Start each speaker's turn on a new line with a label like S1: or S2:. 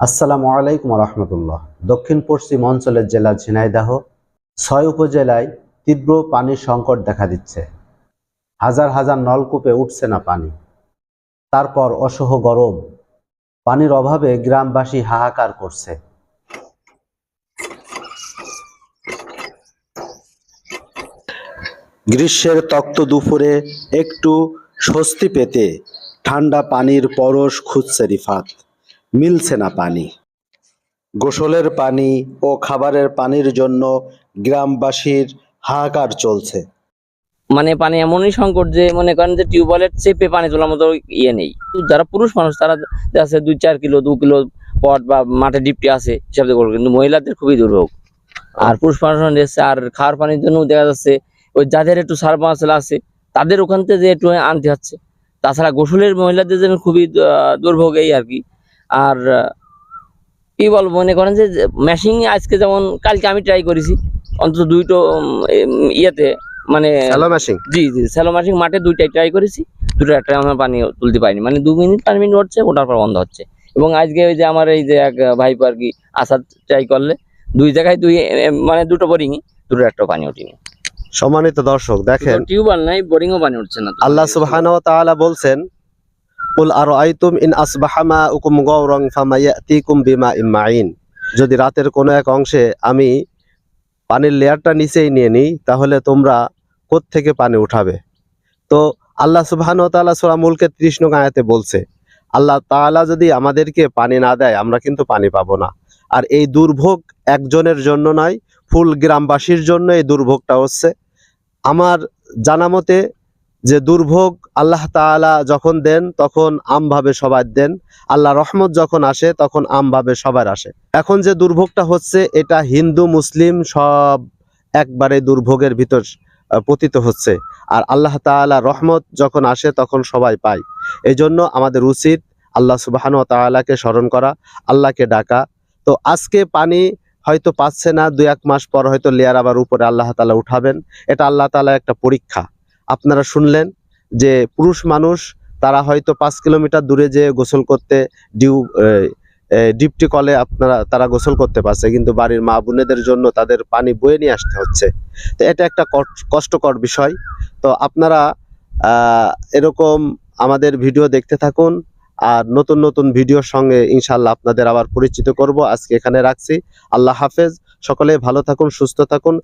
S1: আসসালামু আলাইকুম রহমতুল্লাহ। দক্ষিণ পশ্চিম অঞ্চলের জেলা ঝিনাইদহ ছয় উপজেলায় তীব্র পানির সংকট দেখা দিচ্ছে। হাজার হাজার নলকূপে উঠছে না পানি। তারপর অসহ গরম। পানির অভাবে গ্রামবাসী হাহাকার করছে। গ্রীষ্মের তক্ত দুপুরে একটু স্বস্তি পেতে ঠান্ডা পানির পরশ খুঁজছে রিফাত। মিলছে না পানি। গোসলের পানি ও খাবারের পানির জন্য গ্রামবাসীর হাহাকার চলছে।
S2: মানে পানি এমনই সংকট যে মনে করেন যে টিউবওয়েলের চেপে পানি তোলার মতো ইয়ে নেই। যারা পুরুষ মানুষ, তারা আছে দুই চার কিলো, দু কিলো পট বা মাঠে ডিপটি আছে, হিসাব করবে কিন্তু মহিলাদের খুবই দুর্ভোগ। আর পুরুষ মানুষ এসছে আর খাওয়ার পানির জন্য দেখা যাচ্ছে, ওই যাদের একটু সার মশলা আছে, তাদের ওখান থেকে যে একটু আনতে হচ্ছে। তাছাড়া গোসলের মহিলাদের জন্য খুবই দুর্ভোগ এই আর কি। আর কি বলব মনে করেন যে মেশিন আজকে যেমন কালকে আমি ট্রাই করেছি অন্তত দুইটো ইয়েতে মানে
S1: হ্যালো ম্যাশিং
S2: জি জি স্যালো মাসিং মাঠে দুইটাই ট্রাই করেছি দুটো একটা আমার পানি তুলতে পারিনি মানে দু মিনিট পাঁচ মিনিট হচ্ছে ওটার পর বন্ধ হচ্ছে। এবং আজকে ওই যে আমার এই যে এক ভাইপো আর কি আসার ট্রাই করলে দুই জায়গায় দুই মানে দুটো বোরিংই দুটো একটা পানি ওঠেনি
S1: সম্মানিত দর্শক দেখেন
S2: টিউবওয়েল নাই বোরিংও পানি উঠছে না।
S1: আল্লাহ সুবহানাহু ওয়া তাআলা বলছেন কুল আর আইতুম ইন আসবাহা মাউকুম গৌরং ফামা ইয়াতিকুম বিমাইন মাইন যদি রাতের কোনো এক অংশে আমি পানির লেয়ারটা নিচেই নিয়ে নিই, তাহলে তোমরা থেকে পানি উঠাবে? তো আল্লাহ সুবহানাহু ওয়া তাআলা সূরা মুলকের 30 নং বলছে, আল্লাহ তাআলা যদি আমাদেরকে পানি না দেয়, আমরা কিন্তু পানি পাবো না। আর এই দুর্ভোগ একজনের জন্য নয়, ফুল গ্রামবাসীর জন্য এই দুর্ভোগটা হচ্ছে। আমার জানা মতে যে দুর্ভোগ আল্লাহ তাআলা যখন দেন, তখন আমভাবে সবার দেন। আল্লাহ রহমত যখন আসে, তখন আমভাবে সবার আসে। এখন যে দুর্ভোগটা হচ্ছে, এটা হিন্দু, মুসলিম সব একবারে দুর্ভোগের ভিতর পতিত হচ্ছে। আর আল্লাহ তাআলা রহমত যখন আসে, তখন সবাই পায়। এই জন্য আমাদের উচিত আল্লাহ সুবাহানু তাআলাকে স্মরণ করা, আল্লাহকে ডাকা। তো আজকে পানি হয়তো পাচ্ছে না দু এক মাস পর হয়তো লেয়ার আবার উপরে আল্লাহ তাআলা উঠাবেন। এটা আল্লাহ তাআলা একটা পরীক্ষা। আপনারা শুনলেন যে পুরুষ মানুষ, তারা হয়তো পাঁচ কিলোমিটার দূরে যেয়ে গোসল করতে ডিউ ডিপটি কলে আপনারা, তারা গোসল করতে পারছে, কিন্তু বাড়ির মা বোনেদের জন্য তাদের পানি বয়ে নিয়ে আসতে হচ্ছে। তো এটা একটা কট- কষ্টকর বিষয়। তো আপনারা এরকম আমাদের ভিডিও দেখতে থাকুন, আর নতুন নতুন ভিডিওর সঙ্গে ইনশাল্লাহ আপনাদের আবার পরিচিত করব। আজকে এখানে রাখছি। আল্লাহ হাফেজ। সকলে ভালো থাকুন, সুস্থ থাকুন।